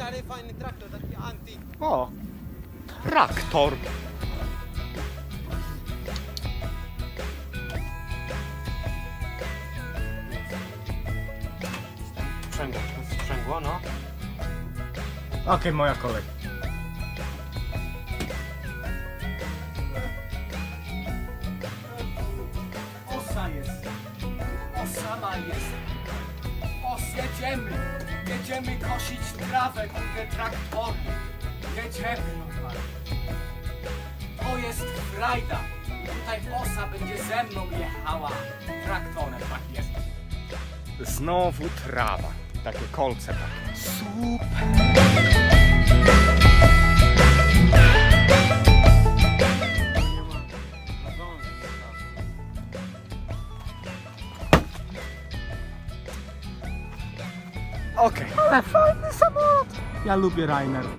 stary, fajny traktor, taki anti. O! Traktor! Sprzęgło, sprzęgło, no. Okej, moja kolej. Osa jest. Osama jest. Os, jedziemy. Jedziemy kosić trawę, kurde, traktory. Jedziemy normalnie. To jest frajda. Tutaj osa będzie ze mną jechała traktorem, tak jest. Znowu trawa. Takie kolce takie. Super! Okej. Ale fajny samolot. Ja lubię Rainer.